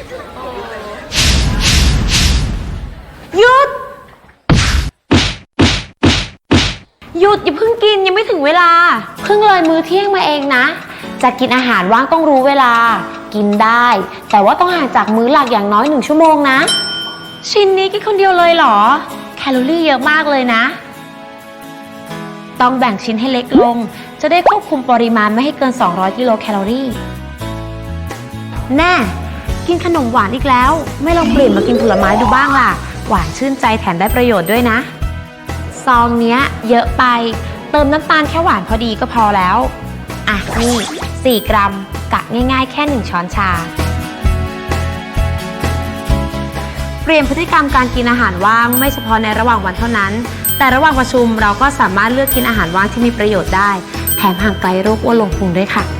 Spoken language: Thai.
หยุด หยุดอย่าเพิ่งกินยังไม่ถึงเวลา เพิ่งเลยมื้อเที่ยงมาเองนะ จะกินอาหารว่างต้องรู้เวลา กินได้ แต่ว่าต้องห่างจากมื้อหลักอย่างน้อยหนึ่งชั่วโมงนะ ชิ้นนี้กินคนเดียวเลยเหรอ แคลอรี่เยอะมากเลยนะ ต้องแบ่งชิ้นให้เล็กลง จะได้ควบคุมปริมาณไม่ให้เกิน 200 กิโลแคลอรี่ แน่ กินขนมหวานอีกแล้ว ไม่ลองเปลี่ยนมากินผลไม้ดูบ้างล่ะ หวานชื่นใจแถมได้ประโยชน์ด้วยนะ ซองเนี้ยเยอะไป เติมน้ำตาลแค่หวานพอดีก็พอแล้ว อะนี่ 4 กรัมกะง่ายๆ แค่ 1 ช้อนชา เปลี่ยนพฤติกรรมการกินอาหารว่างไม่เฉพาะในระหว่างวันเท่านั้น แต่ระหว่างประชุมเราก็สามารถเลือกกินอาหารว่างที่มีประโยชน์ได้ แถมห่างไกลโรคอ้วนลงพุงด้วยค่ะ